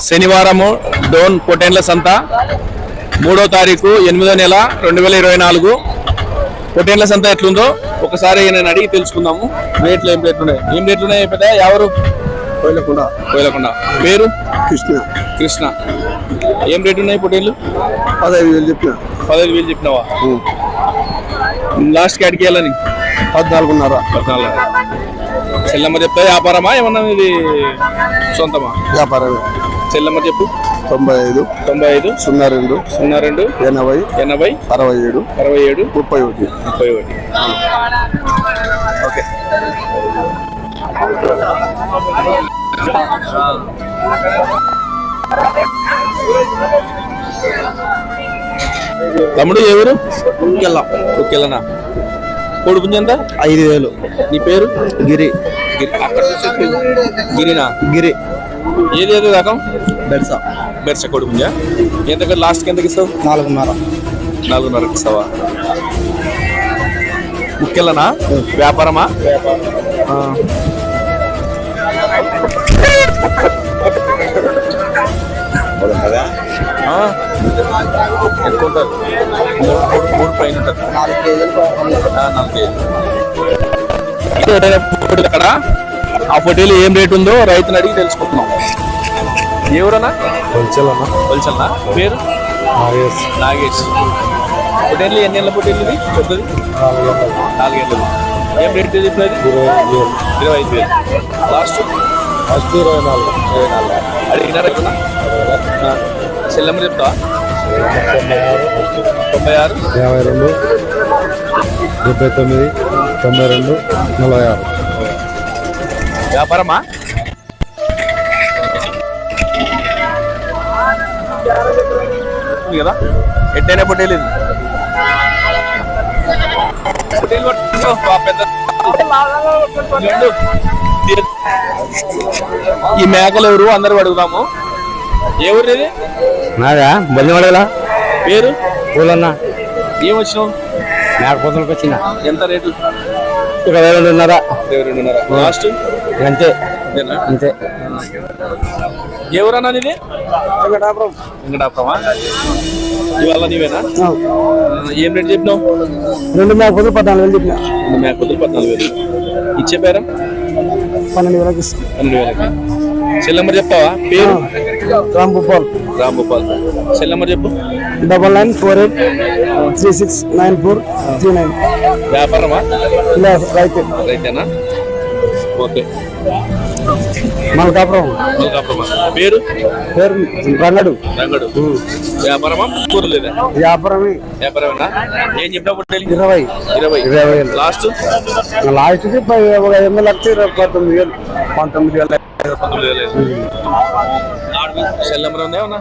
శనివారము డోన్ పొటెన్ల సంత. మూడో తారీఖు ఎనిమిదో నెల రెండు వేల ఇరవై నాలుగు. పొటెన్ల సంత ఎట్లుందో ఒకసారి నేను అడిగి తెలుసుకుందాము. రేట్లు ఏం రేట్లు ఉన్నాయి ఏం రేట్లు ఉన్నాయి పెద్ద ఎవరు? కోయిలకుండా. కోయలకుండా. పేరు? కృష్ణ. కృష్ణ. ఏం రేటు ఉన్నాయి పొటేన్లు పదహైదు వేలు చెప్పిన. పదహైదు వేలు చెప్పినావా? లాస్ట్ కాడికి వెళ్ళని? పద్నాలుగున్నర. పద్నాలుగు. చెల్లమ్మ చెప్తా వ్యాపారమా? ఏమన్నా ఇది సొంతమా? వ్యాపారమే. చెల్లమ్మ చెప్పు. తొంభై ఐదు తొంభై ఐదు సున్నా రెండు సున్నా రెండు ఎనభై ఎనభై అరవై ఏడు అరవై ఏడు ముప్పై ఒకటి. ముప్పై ఒకటి. ఓకే. తమ్ముడు ఎవరు ఒకేళ్ళనా కోడి పుంజ ఎంత? ఐదు వేలు. నీ పేరు? గిరి. గిరి. అక్కడ గిరినా? గిరి. ఏది ఏదో రకం బెడ్సా బెర్స కోడి పుంజ ఎంత లాస్ట్కి ఎంతకి ఇస్తావు? నాలుగున్నర. నాలుగున్నరకి ఇస్తావా? ముఖ్యలనా వ్యాపారమా. ఎంత ఉంటుంది మూడు పైన ఉంటుంది నాలుగు కేజీలు. అక్కడ ఆ ఫోటోలు ఏం రేట్ ఉందో రైతుని అడిగి తెలుసుకుంటున్నాం. ఎవరన్నా? కొంచెలన్నా తెలుసన్నా పేరు? నాగేష్. పొటేళ్ళు ఎన్ని ఏళ్ళ పొటేళ్ళు ఇది పెద్దది? నాలుగేళ్ళు. ఏం రేట్ చెప్పినది ఇరవై ఐదు వేలు. లాస్ట్? ఫస్ట్ ఇరవై నాలుగు. ఇరవై నాలుగు. అడిగినారా ఇక్కడ సెల్లమ్మ చెప్తా తొంభై ఆరు యాభై రెండు డెబ్బై తొమ్మిది తొంభై రెండు నలభై ఆరు. వ్యాపారమా? కదా? ఎట్టైనా పొట్టేలు ఇది పొట్టేలు పట్టుకో, బా పెద్ద రెండు. ఈ మేకలు ఎవరు? అందరు అడుగుదాము. ఏ ఊరు ఇది? నాదా? బలివాడలా పేరు? పూలన్నా ఏం వచ్చినావు? మేకపోతలకు వచ్చిన. ఎంత రేటు? ఇరవై రెండున్నర. ఇరవై రెండున్నర. లాస్ట్ అంతే? అంతే. ఏ ఊరన్నా ఇది వెంకటాపురమా? ఇవాళ నీవేనా? ఏం రేట్ చెప్పినావు? రెండు మేకపోతలు పద్నాలుగు వేలు చెప్పిన. రెండు మేకపోతులు పద్నాలుగు వేలు. ఇచ్చే పేరా? పన్నెండు వేలకి పన్నెండు వేలకి. సెల్ నెంబర్ చెప్తావా? పేరు? రాంభూపాల్. రామ్ గోపాల్ సెల్ నెంబర్ చెప్పు. Double nine four eight three six nine four three nine. వ్యాపారమా? రైతు. రైతేనా? ఓకే. మల్కాపురం మల్కాపురమా పేరు? పేరు రంగడు. రంగడు. వ్యాపారమా? కూర లేదా? వ్యాపారమే. వ్యాపారమేనా? ఏం చెప్పినప్పుడు ఇరవై. ఇరవై. ఇరవై లాస్ట్ లాస్ట్కి ఒక ఎనిమిది లక్షలు ఇరవై పంతొమ్మిది వేలు. పంతొమ్మిది వేలు. పంతొమ్మిది వేలు. సెల్ నెంబర్ ఉందా ఏమన్నా